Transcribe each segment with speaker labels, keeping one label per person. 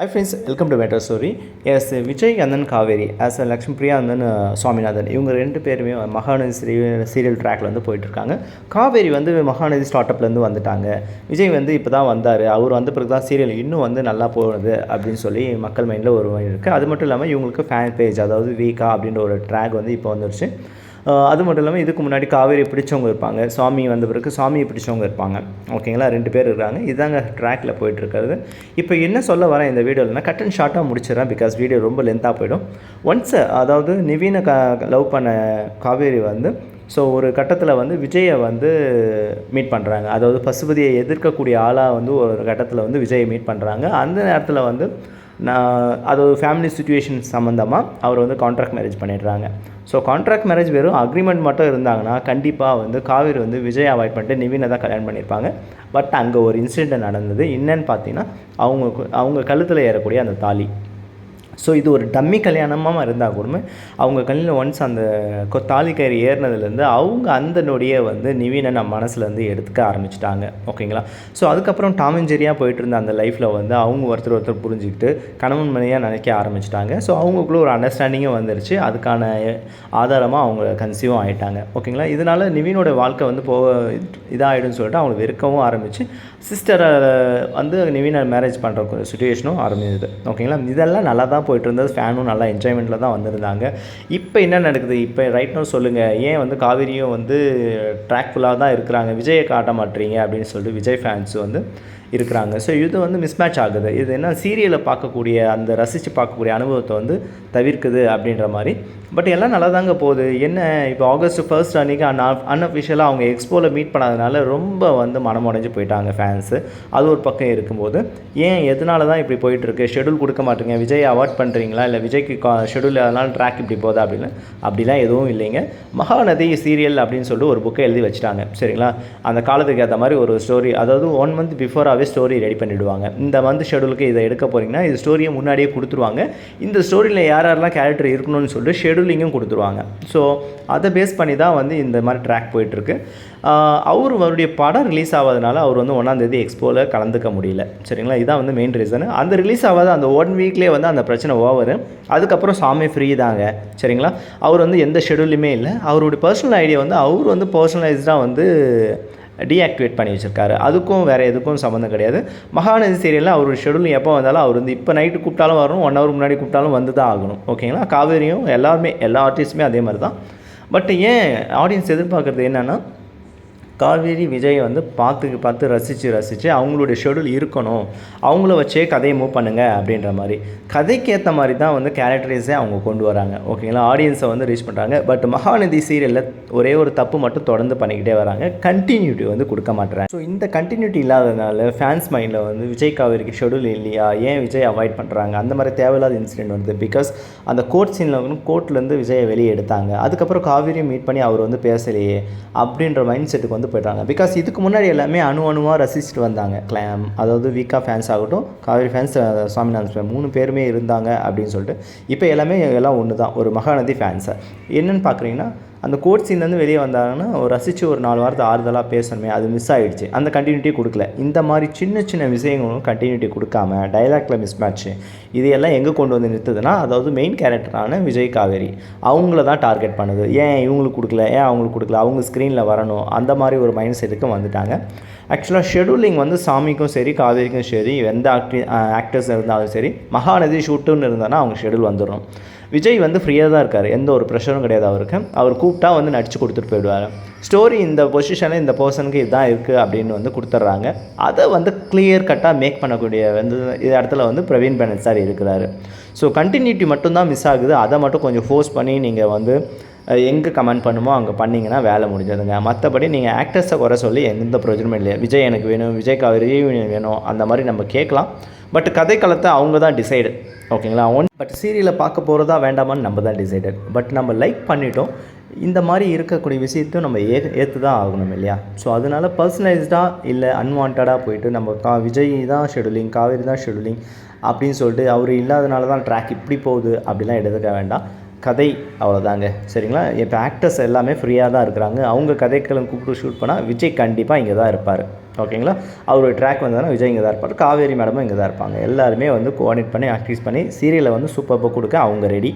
Speaker 1: Hi friends welcome to matter story S Vijay and then Kaveri as a Lakshmi Priya and Swaminathan இவங்க ரெண்டு பேருமே Mahanadi serial ட்ராக்ல வந்து போயிட்டுருக்காங்க. காவேரி வந்து மகாநதி ஸ்டார்ட்அப்லேருந்து வந்துட்டாங்க. விஜய் வந்து இப்போ தான் வந்தார். அவர் வந்த பிறகு தான் சீரியல் இன்னும் வந்து நல்லா போகிறது அப்படின்னு சொல்லி மக்கள் மைண்டில் ஒரு இருக்குது அது மட்டும் இல்லாமல் இவங்களுக்கு ஃபேன் பேஜ் அதாவது வீக்கா அப்படின்ற ஒரு ட்ராக் வந்து இப்போ வந்துருச்சு. அது மட்டும் இல்லாமல் இதுக்கு முன்னாடி காவேரி பிடிச்சவங்க இருப்பாங்க. சாமி வந்த பிறகு சாமியை பிடிச்சவங்க இருப்பாங்க. ஓகேங்களா ரெண்டு பேர் இருக்காங்க. இதுதாங்க ட்ராக்ல போயிட்டுருக்கிறது இப்போ என்ன சொல்ல வரேன் இந்த வீடியோலனா கட் அண்ட் ஷார்ட்டாக முடிச்சிடறேன் பிகாஸ் வீடியோ ரொம்ப லென்த்தாக போயிடும். ஒன்ஸ் அதாவது நிவீனை க லவ் பண்ண காவேரி வந்து ஸோ ஒரு கட்டத்தில் வந்து விஜயை வந்து மீட் பண்ணுறாங்க அதாவது பசுபதியை எதிர்க்கக்கூடிய ஆளாக வந்து ஒரு கட்டத்தில் வந்து விஜயை மீட் பண்ணுறாங்க அந்த நேரத்தில் வந்து நான் அது ஒரு ஃபேமிலி சுச்சுவேஷன் சம்மந்தமாக அவர் வந்து கான்ட்ராக்ட் மேரேஜ் பண்ணிடுறாங்க. ஸோ கான்ட்ராக்ட் மேரேஜ் வெறும் அக்ரிமெண்ட் மட்டும் இருந்தாங்கன்னா கண்டிப்பாக வந்து காவேரி வந்து விஜய் அவாய்ட் பண்ணிட்டு நிவினை தான் கல்யாணம் பண்ணியிருப்பாங்க. பட் அங்கே ஒரு இன்சிடென்ட் நடந்தது. என்னன்னு பார்த்தீங்கன்னா அவங்க கு- அவங்க கழுத்தில் ஏறக்கூடிய அந்த தாலி. ஸோ இது ஒரு டம்மி கல்யாணமாக இருந்தால் கூட அவங்க கண்ணில் ஒன்ஸ் அந்த தாலி கயிறு ஏறினதுலேருந்து அவங்க அந்த நொடியை வந்து நிவீனை நம்ம மனசுலேருந்து எடுத்துக்க ஆரம்பிச்சிட்டாங்க. ஓகேங்களா? ஸோ அதுக்கப்புறம் டாமஞ்சேரியாக போயிட்டு இருந்த அந்த லைஃப்பில் வந்து அவங்க ஒருத்தர் ஒருத்தர் புரிஞ்சுக்கிட்டு கணவன் மனையாக நினைக்க ஆரம்பிச்சிட்டாங்க. ஸோ அவங்களுக்குள்ள ஒரு அண்டர்ஸ்டாண்டிங்கும் வந்துருச்சு. அதுக்கான ஆதாரமாக அவங்க கன்சீவும் ஆகிட்டாங்க ஓகேங்களா? இதனால் நிவீனோட வாழ்க்கை வந்து போக இதாகிடும்னு சொல்லிட்டு அவங்க வெறுக்கவும் ஆரம்பித்து சிஸ்டரை வந்து நிவீனை மேரேஜ் பண்ணுற சுச்சுவேஷனும் ஆரம்பிச்சது. ஓகேங்களா? இதெல்லாம் நல்லா தான் போயிட்டு இருந்தது ஃபேனும் நல்லா என்ஜாய்மெண்ட்டில் தான் வந்திருந்தாங்க. இப்போ என்ன நடக்குது? இப்போ ரைட்னோ சொல்லுங்கள் ஏன் வந்து காவேரியும் வந்து ட்ராக்ஃபுல்லாக தான் இருக்கிறாங்க? விஜயை காட்ட மாட்டீங்க அப்படின்னு சொல்லிட்டு விஜய் ஃபேன்ஸ் வந்து இருக்கிறாங்க. ஸோ இது வந்து மிஸ்மேட்ச் ஆகுது. இது என்ன சீரியலை பார்க்கக்கூடிய அந்த ரசித்து பார்க்கக்கூடிய அனுபவத்தை வந்து தவிர்க்குது அப்படின்ற மாதிரி. பட் எல்லாம் நல்லா தாங்க போகுது. என்ன இப்போ ஆகஸ்ட் ஃபர்ஸ்ட் அன்றைக்கி அன் அன்அஃபிஷியலாக அவங்க எக்ஸ்போவில் மீட் பண்ணாதனால ரொம்ப வந்து மனமுடைஞ்சு போயிட்டாங்க ஃபேன்ஸு அது ஒரு பக்கம் இருக்கும்போது ஏன் எதனால தான் இப்படி போயிட்டுருக்கு ஷெடியூல் கொடுக்க மாட்டேங்க. விஜய் அவார்ட் பண்ணுறீங்களா இல்லை விஜய்க்கு ஷெடியூல் அதனால ட்ராக் இப்படி போதா அப்படின்னு? அப்படிலாம் எதுவும் இல்லைங்க. மகாநதி சீரியல் அப்படின்னு சொல்லிட்டு ஒரு புக்கை எழுதி வச்சுட்டாங்க. சரிங்களா? அந்த காலத்துக்கு ஏற்ற மாதிரி ஒரு ஸ்டோரி அதாவது ஒன் மந்த் பிஃபோர் ஃபுல்லாகவே ஸ்டோரி ரெடி பண்ணிவிடுவாங்க இந்த மந்த் ஷெடியூலுக்கு இதை எடுக்க போகிறீங்கன்னா இது ஸ்டோரியை முன்னாடியே கொடுத்துருவாங்க. இந்த ஸ்டோரியில் யார் யாரெல்லாம் கேரக்டர் இருக்கணும்னு சொல்லிட்டு ஷெடியூலிங்கும் கொடுத்துருவாங்க. ஸோ அதை பேஸ் பண்ணி தான் வந்து இந்த மாதிரி ட்ராக் போயிட்டுருக்கு. அவர் அவருடைய படம் ரிலீஸ் ஆகாதனால அவர் வந்து ஒன்றாந்தேதி எக்ஸ்போவில் கலந்துக்க முடியல. சரிங்களா? இதான் வந்து மெயின் ரீசன் அந்த ரிலீஸ் ஆகாத அந்த ஒன் வீக்லேயே வந்து அந்த பிரச்சனை ஓவர் அதுக்கப்புறம் சாமி ஃப்ரீ தாங்க. சரிங்களா? அவர் வந்து எந்த ஷெடியூலுமே இல்லை. அவருடைய பர்சனல் ஐடியா வந்து அவர் வந்து பர்சனலைஸ்டாக வந்து டீஆக்டிவேட் பண்ணி வச்சுருக்காரு. அதுக்கும் வேறு எதுக்கும் சம்மந்தம் கிடையாது. மகாநதி சீரியலில் அவர் ஷெடியூல் எப்போ வந்தாலும் அவர் வந்து இப்போ நைட்டு கூப்பிட்டாலும் வரணும் ஒன் ஹவர் முன்னாடி கூப்பிட்டாலும் வந்து தான் ஆகணும் ஓகேங்களா காவேரியும் எல்லாருமே எல்லா ஆர்டிஸ்ட்டுமே அதே மாதிரி தான் பட் ஏன் ஆடியன்ஸ் எதிர்பார்க்குறது என்னென்னா காவேரி விஜய் வந்து பார்த்து பார்த்து ரசித்து ரசித்து அவங்களுடைய ஷெடியூல் இருக்கணும். அவங்கள வச்சே கதையை மூவ் பண்ணுங்க அப்படின்ற மாதிரி. கதைக்கு ஏற்ற மாதிரி தான் வந்து கேரக்டரைஸே அவங்க கொண்டு வராங்க. ஓகேங்களா ஆடியன்ஸை வந்து ரீச் பண்ணுறாங்க பட் மகாநதி சீரியலில் ஒரே ஒரு தப்பு மட்டும் தொடர்ந்து பண்ணிக்கிட்டே வராங்க. கண்டினியூட்டி வந்து கொடுக்க மாட்டேறாங்க. ஸோ இந்த கண்டினியூட்டி இல்லாததுனால ஃபேன்ஸ் மைண்டில் வந்து விஜய் காவேரிக்கு ஷெடியூல் இல்லையா? ஏன் விஜய் அவாய்ட் பண்ணுறாங்க அந்த மாதிரி தேவையில்லாத இன்சிடென்ட் வருது. பிகாஸ் அந்த கோர்ட் சீனில் வந்து கோர்ட்லேருந்து விஜயை வெளியே எடுத்தாங்க. அதுக்கப்புறம் காவேரியை மீட் பண்ணி அவர் வந்து பேசலையே அப்படின்ற மைண்ட் செட்டுக்கு வந்து போயிட்டாங்க பிகாஸ் இதுக்கு முன்னாடி எல்லாமே அணு அணுவாக ரசிச்சுட்டு வந்தாங்க. கிளாம் அதாவது வீக்கா ஃபேன்ஸ் ஆகட்டும் காவேரி ஃபேன்ஸ் சுவாமிநாதன் மூணு பேருமே இருந்தாங்க அப்படின்னு சொல்லிட்டு. இப்போ எல்லாமே எல்லாம் ஒன்று தான் ஒரு மகாநதி ஃபேன்ஸை என்னென்னு பார்க்குறீங்கன்னா அந்த கோர்ட் சீன்லேருந்து வெளியே வந்தாங்கன்னா ஒரு ரசித்து ஒரு நாலு வாரத்தை ஆறுதலாக பேசணுமே அது மிஸ் ஆகிடுச்சு அந்த கண்டினியூட்டி கொடுக்கல. இந்த மாதிரி சின்ன சின்ன விஷயங்களும் கண்டினியூட்டி கொடுக்காம டைலாக்ல மிஸ் மேட்ச்சு இது எல்லாம் எங்கே கொண்டு வந்து நிறுத்துதுன்னா அதாவது மெயின் கேரக்டரான விஜய் காவேரி. அவங்கள தான் டார்கெட் பண்ணுது. ஏன் இவங்களுக்கு கொடுக்கல? ஏன் அவங்களுக்கு கொடுக்கல? அவங்க ஸ்க்ரீனில் வரணும். அந்த மாதிரி ஒரு மைண்ட் செட்டுக்கு வந்துட்டாங்க. ஆக்சுவலாக ஷெடியூலிங் வந்து சாமிக்கும் சரி காவேரிக்கும் சரி எந்த ஆக்டி ஆக்டர்ஸ் இருந்தாலும் சரி மகாநதி ஷூட்டுன்னு இருந்தானா அவங்க ஷெடியூல் வந்துடும் விஜய் வந்து ஃப்ரீயாக தான் இருக்கார். எந்த ஒரு ப்ரெஷரும் கிடையாது அவருக்கு. அவர் கூப்பிட்டா வந்து நடித்து கொடுத்துட்டு போயிடுவார். ஸ்டோரி இந்த பொசிஷனில் இந்த பர்சனுக்கு இதுதான் இருக்குது அப்படின்னு வந்து கொடுத்துட்றாங்க. அதை வந்து கிளியர் கட்டாக மேக் பண்ணக்கூடிய வந்து இது இடத்துல வந்து பிரவீன் பேனட் சார் இருக்கிறாரு. ஸோ கண்டினியூட்டி மட்டும்தான் மிஸ் ஆகுது. அதை மட்டும் கொஞ்சம் ஃபோர்ஸ் பண்ணி நீங்கள் வந்து எங்கே கமெண்ட் பண்ணுமோ அங்கே பண்ணிங்கன்னா வேலை முடிஞ்சதுங்க. மற்றபடி நீங்கள் ஆக்டர்ஸை குறை சொல்லி எந்த பிரயோஜனமும் இல்லை விஜய் எனக்கு வேணும் விஜய் காவேரி வேணும் அந்த மாதிரி நம்ம கேட்கலாம். பட் கதைக்களத்தை அவங்க தான் டிசைடு ஓகேங்களா ஒன் பட் சீரியலை பார்க்க போகிறதா வேண்டாமான்னு நம்ம தான் டிசைடட் பட் நம்ம லைக் பண்ணிட்டோம். இந்த மாதிரி இருக்கக்கூடிய விஷயத்தையும் நம்ம ஏ ஏற்று தான் ஆகணும் இல்லையா? ஸோ அதனால பர்சனலைஸ்டாக இல்லை அன்வான்டாக போயிட்டு நம்ம கா விஜய் தான் ஷெடியூலிங் காவேரி தான் ஷெடியூலிங் அப்படின்னு சொல்லிட்டு அவர் இல்லாதனால தான் ட்ராக் இப்படி போகுது அப்படிலாம் எடுத்துக்க வேண்டாம். கதை அவ்வளோதாங்க சரிங்களா? இப்போ ஆக்டர்ஸ் எல்லாமே ஃப்ரீயாக தான் இருக்கிறாங்க. அவங்க கதைக்களம் கூப்பிட்டு ஷூட் பண்ணால் விஜய் கண்டிப்பாக இங்கே தான் இருப்பார். ஓகேங்களா? அவரோட ட்ராக் வந்ததுன்னா விஜய் இங்கே தான் இருப்பார். காவேரி மேடமும் இங்கே தான் இருப்பாங்க. எல்லாருமே வந்து கோஆர்டினேட் பண்ணி ஆக்டிவேட் பண்ணி சீரியலை வந்து சூப்பராக கொடுக்க அவங்க ரெடி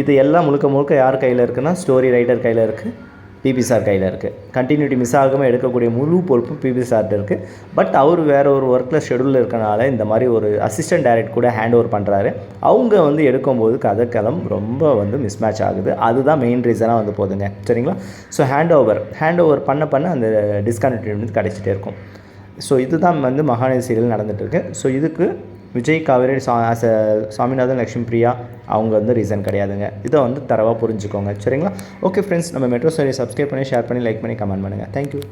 Speaker 1: இது எல்லாம் முழுக்க முழுக்க யார் கையில் இருக்குன்னா ஸ்டோரி ரைட்டர் கையில் இருக்குது பிபி சார் கையில் இருக்குது கண்டினியூட்டி மிஸ் ஆகாமல் எடுக்கக்கூடிய முழு பொறுப்பும் பிபி சார்கிட்ட இருக்குது பட் அவர் வேறு ஒரு ஒர்க்கில் ஷெடியூலில் இருக்கனால இந்த மாதிரி ஒரு அசிஸ்டன்ட் டைரக்ட் கூட ஹேண்ட் ஓவர் பண்ணுறாரு அவங்க வந்து எடுக்கும்போது கதைக்களம் ரொம்ப வந்து மிஸ் மேட்ச் ஆகுது. அதுதான் மெயின் ரீசனாக வந்து போகுதுங்க. சரிங்களா? So hand over hand over பண்ண பண்ண அந்த டிஸ்கனெக்டிவ் வந்து கிடச்சிட்டே இருக்கும். ஸோ இதுதான் வந்து மகாநதி சீரியல் நடந்துகிட்ருக்கு ஸோ இதுக்கு விஜய் காவேரி சா ஆஸ் அ சாமிநாதன் லக்ஷ்மி பிரியா அவங்க வந்து ரீசன் கிடையாதுங்க. இதை வந்து தரவாக புரிஞ்சுக்கோங்க. சரிங்களா? ஓகே ஃப்ரெண்ட்ஸ் நம்ம மெட்ரோ சரி சப்ஸ்கிரைப் பண்ணி ஷேர் பண்ணி லைக் பண்ணி கமெண்ட் பண்ணுங்கள் தேங்க்யூ